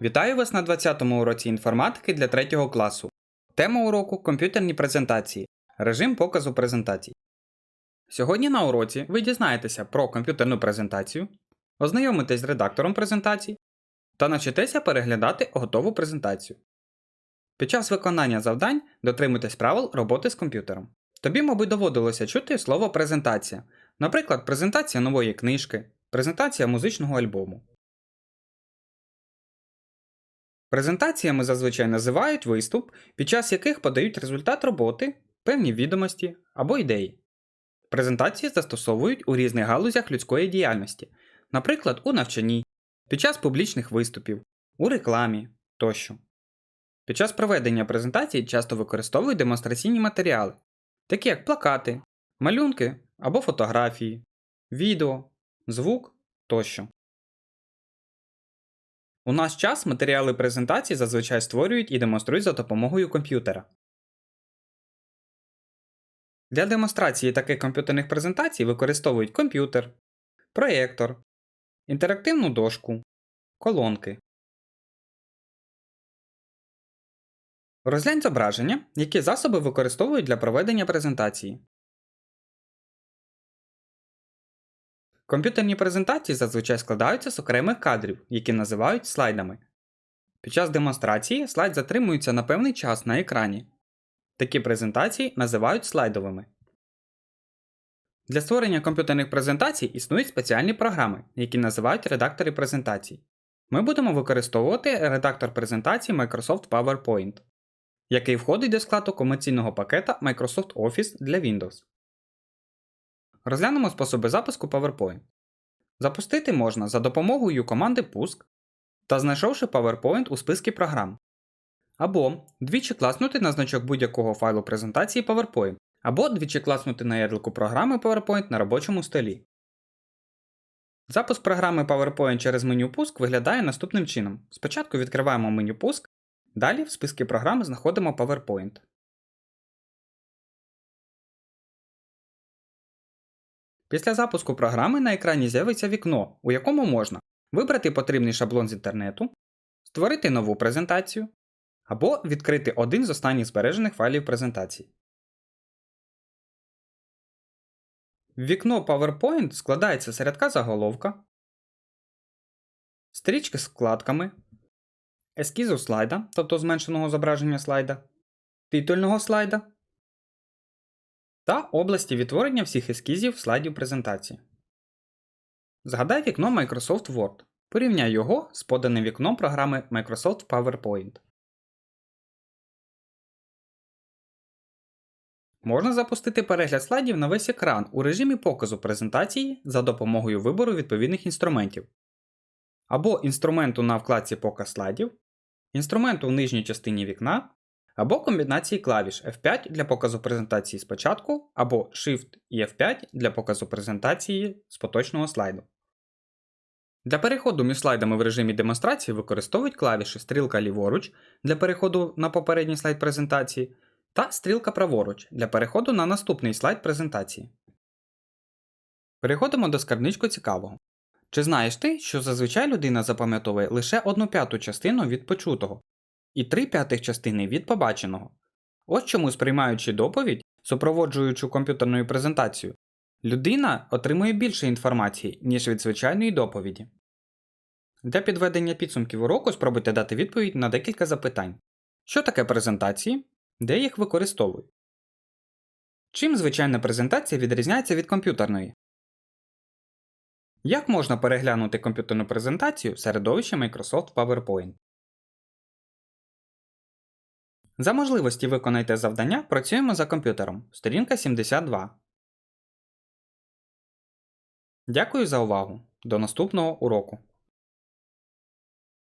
Вітаю вас на 20-му уроці інформатики для 3 класу. Тема уроку комп'ютерні презентації. Режим показу презентацій. Сьогодні на уроці ви дізнаєтеся про комп'ютерну презентацію, ознайомитесь з редактором презентацій та навчитеся переглядати готову презентацію. Під час виконання завдань дотримуйтесь правил роботи з комп'ютером. Тобі, мабуть, доводилося чути слово презентація, наприклад, презентація нової книжки, презентація музичного альбому. Презентаціями зазвичай називають виступ, під час яких подають результат роботи, певні відомості або ідеї. Презентації застосовують у різних галузях людської діяльності, наприклад, у навчанні, під час публічних виступів, у рекламі тощо. Під час проведення презентацій часто використовують демонстраційні матеріали, такі як плакати, малюнки або фотографії, відео, звук тощо. У наш час матеріали презентації зазвичай створюють і демонструють за допомогою комп'ютера. Для демонстрації таких комп'ютерних презентацій використовують комп'ютер, проєктор, інтерактивну дошку, колонки. Розглянь зображення, які засоби використовують для проведення презентації. Комп'ютерні презентації зазвичай складаються з окремих кадрів, які називають слайдами. Під час демонстрації слайд затримується на певний час на екрані. Такі презентації називають слайдовими. Для створення комп'ютерних презентацій існують спеціальні програми, які називають редактори презентацій. Ми будемо використовувати редактор презентацій Microsoft PowerPoint, який входить до складу комерційного пакета Microsoft Office для Windows. Розглянемо способи запуску PowerPoint. Запустити можна за допомогою команди Пуск та знайшовши PowerPoint у списку програм. Або двічі класнути на значок будь-якого файлу презентації PowerPoint, або двічі класнути на ярлику програми PowerPoint на робочому столі. Запуск програми PowerPoint через меню Пуск виглядає наступним чином. Спочатку відкриваємо меню Пуск, далі в списку програм знаходимо PowerPoint. Після запуску програми на екрані з'явиться вікно, у якому можна вибрати потрібний шаблон з інтернету, створити нову презентацію або відкрити один з останніх збережених файлів презентації. Вікно PowerPoint складається з рядка заголовка, стрічки з вкладками, ескізу слайда, тобто зменшеного зображення слайда, титульного слайда та області відтворення всіх ескізів слайдів презентації. Згадай вікно Microsoft Word. Порівняй його з поданим вікном програми Microsoft PowerPoint. Можна запустити перегляд слайдів на весь екран у режимі показу презентації за допомогою вибору відповідних інструментів. Або інструменту на вкладці Показ слайдів, інструменту в нижній частині вікна, або комбінації клавіш F5 для показу презентації спочатку, або Shift і F5 для показу презентації з поточного слайду. Для переходу між слайдами в режимі демонстрації використовують клавіші стрілка ліворуч для переходу на попередній слайд презентації та стрілка праворуч для переходу на наступний слайд презентації. Переходимо до скарбничку цікавого. Чи знаєш ти, що зазвичай людина запам'ятовує лише одну п'яту частину від почутого і три п'ятих частини від побаченого? Ось чому, сприймаючи доповідь, супроводжуючу комп'ютерною презентацію, людина отримує більше інформації, ніж від звичайної доповіді. Для підведення підсумків уроку спробуйте дати відповідь на декілька запитань: що таке презентації, де їх використовують? Чим звичайна презентація відрізняється від комп'ютерної? Як можна переглянути комп'ютерну презентацію в середовищі Microsoft PowerPoint? За можливості виконайте завдання Працюємо за комп'ютером. Сторінка 72. Дякую за увагу. До наступного уроку.